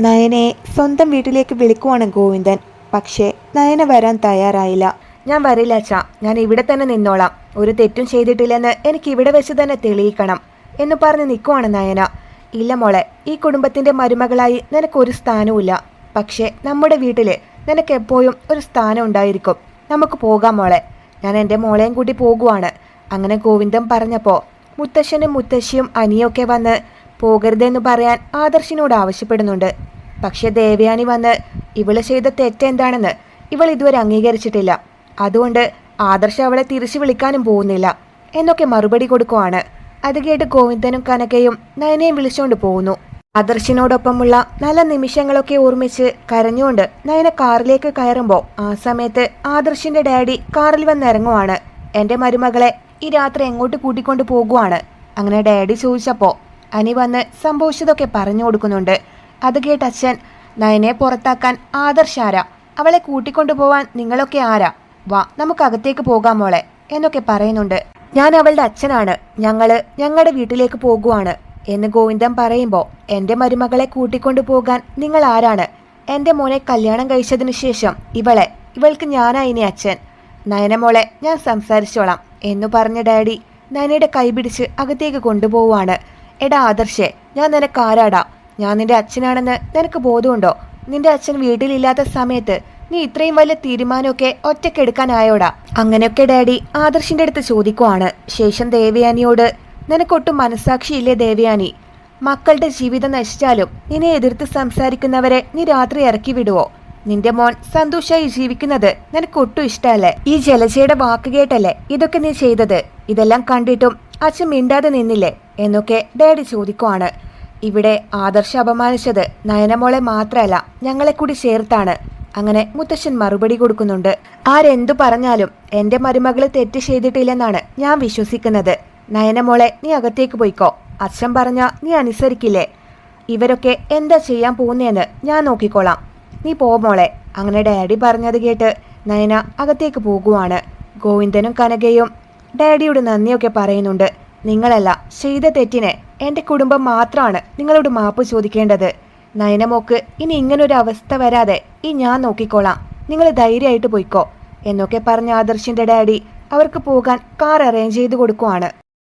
നയനയെ സ്വന്തം വീട്ടിലേക്ക് വിളിക്കുവാണ് ഗോവിന്ദൻ. പക്ഷേ നയന വരാൻ തയ്യാറായില്ല. ഞാൻ വരില്ല അച്ഛാ. ഞാൻ ഇവിടെ തന്നെ നിന്നോളാം. ഒരു തെറ്റും ചെയ്തിട്ടില്ലെന്ന് എനിക്ക് ഇവിടെ വെച്ച് തന്നെ തെളിയിക്കണം എന്ന് പറഞ്ഞ് നിൽക്കുവാണ് നയന. ഇല്ല മോളെ ഈ കുടുംബത്തിന്റെ മരുമകളായി നിനക്കൊരു സ്ഥാനവുമില്ല. പക്ഷേ നമ്മുടെ വീട്ടിൽ നിനക്ക് എപ്പോഴും ഒരു സ്ഥാനം ഉണ്ടായിരിക്കും. നമുക്ക് പോകാം മോളെ. ഞാൻ എന്റെ മോളെയും കൂട്ടി പോകുവാണ്. അങ്ങനെ ഗോവിന്ദം പറഞ്ഞപ്പോൾ മുത്തശ്ശനും മുത്തശ്ശിയും അനിയൊക്കെ വന്ന് പോകരുതെന്ന് പറയാൻ ആദർശിനോട് ആവശ്യപ്പെടുന്നുണ്ട്. പക്ഷേ ദേവയാനി വന്ന് ഇവൾ ചെയ്ത തെറ്റെന്താണെന്ന് ഇവൾ ഇതുവരെ അംഗീകരിച്ചിട്ടില്ല. അതുകൊണ്ട് ആദർശ അവളെ തിരിച്ചു വിളിക്കാനും പോകുന്നില്ല. എന്നൊക്കെ മറുപടി കൊടുക്കുവാണ്. അത് കേട്ട് ഗോവിന്ദനും കനകയും നയനയും വിളിച്ചുകൊണ്ട് പോകുന്നു. ആദർശിനോടൊപ്പമുള്ള നല്ല നിമിഷങ്ങളൊക്കെ ഓർമ്മിച്ച് കരഞ്ഞുകൊണ്ട് നയന കാറിലേക്ക് കയറുമ്പോൾ ആ സമയത്ത് ആദർശിന്റെ ഡാഡി കാറിൽ വന്നിറങ്ങുവാണ് എന്റെ മരുമകളെ ഈ രാത്രി എങ്ങോട്ട് കൂട്ടിക്കൊണ്ട് പോകുവാണ്? അങ്ങനെ ഡാഡി ചോദിച്ചപ്പോൾ അനി വന്ന് സംഭവിച്ചതൊക്കെ പറഞ്ഞു കൊടുക്കുന്നുണ്ട്. അത് കേട്ട് അച്ഛൻ നയനെ പുറത്താക്കാൻ ആദർശ് ആരാ? അവളെ കൂട്ടിക്കൊണ്ടു പോവാൻ നിങ്ങളൊക്കെ ആരാ? വാ നമുക്കകത്തേക്ക് പോകാം മോളെ എന്നൊക്കെ പറയുന്നുണ്ട്. ഞാൻ അവളുടെ അച്ഛനാണ്. ഞങ്ങൾ ഞങ്ങളുടെ വീട്ടിലേക്ക് പോകുവാണ്. എന്ന് ഗോവിന്ദൻ പറയുമ്പോൾ എന്റെ മരുമകളെ കൂട്ടിക്കൊണ്ടു പോകാൻ നിങ്ങൾ ആരാണ്? എന്റെ മോനെ കല്യാണം കഴിച്ചതിന് ശേഷം ഇവളെ ഇവൾക്ക് ഞാനാ അച്ഛൻ. നയനമോളെ ഞാൻ സംസാരിച്ചോളാം എന്നു പറഞ്ഞ ഡാഡി നയനയുടെ കൈപിടിച്ച് അകത്തേക്ക് കൊണ്ടുപോവാണ്. എടാ ആദർശേ ഞാൻ നിനക്ക് ആരാടാ? ഞാൻ നിന്റെ അച്ഛനാണെന്ന് നിനക്ക് ബോധമുണ്ടോ? നിന്റെ അച്ഛൻ വീട്ടിലില്ലാത്ത സമയത്ത് നീ ഇത്രയും വലിയ തീരുമാനമൊക്കെ ഒറ്റക്കെടുക്കാനായോടാ അങ്ങനെയൊക്കെ ഡാഡി ആദർശിന്റെ അടുത്ത് ചോദിക്കുവാണ്. ശേഷം ദേവയാനിയോട് നിനക്കൊട്ടും മനസാക്ഷിയില്ലേ ദേവയാനി? മക്കളുടെ ജീവിതം നശിച്ചാലും നിന്നെ എതിർത്ത് സംസാരിക്കുന്നവരെ നീ രാത്രി ഇറക്കി വിടുവോ? നിന്റെ മോൻ സന്തോഷമായി ജീവിക്കുന്നത് നിനക്ക് ഒട്ടും ഇഷ്ടമല്ലേ? ഈ ജലജയുടെ വാക്ക് കേട്ടല്ലേ ഇതൊക്കെ നീ ചെയ്തത്? ഇതെല്ലാം കണ്ടിട്ടും അച്ഛൻ മിണ്ടാതെ നിന്നില്ലേ? എന്നൊക്കെ ഡാഡി ചോദിക്കുവാണ്. ഇവിടെ ആദർശ അപമാനിച്ചത് നയനമോളെ മാത്രമല്ല ഞങ്ങളെ കൂടി ചേർത്താണ്. അങ്ങനെ മുത്തശ്ശൻ മറുപടി കൊടുക്കുന്നുണ്ട്. ആരെന്തു പറഞ്ഞാലും എന്റെ മരുമകൾ തെറ്റ് ചെയ്തിട്ടില്ലെന്നാണ് ഞാൻ വിശ്വസിക്കുന്നത്. നയനമോളെ നീ അകത്തേക്ക് പോയിക്കോ. അച്ഛൻ പറഞ്ഞ നീ അനുസരിക്കില്ലേ? ഇവരൊക്കെ എന്താ ചെയ്യാൻ പോകുന്നതെന്ന് ഞാൻ നോക്കിക്കോളാം. നീ പോ മോളെ. അങ്ങനെ ഡാഡി പറഞ്ഞത് കേട്ട് നയന അകത്തേക്ക് പോകുവാണ്. ഗോവിന്ദനും കനകയും ഡാഡിയോട് നന്ദിയൊക്കെ പറയുന്നുണ്ട്. നിങ്ങളല്ല ചെയ്ത തെറ്റിന് എന്റെ കുടുംബം മാത്രമാണ് നിങ്ങളോട് മാപ്പ് ചോദിക്കേണ്ടത്. നയനമോക്ക് ഇനി ഇങ്ങനൊരു അവസ്ഥ വരാതെ ഈ ഞാൻ നോക്കിക്കോളാം. നിങ്ങൾ ധൈര്യമായിട്ട് പോയിക്കോ. എന്നൊക്കെ പറഞ്ഞ ആദർശിന്റെ ഡാഡി അവർക്ക് പോകാൻ കാർ അറേഞ്ച് ചെയ്ത് കൊടുക്കുവാണ്.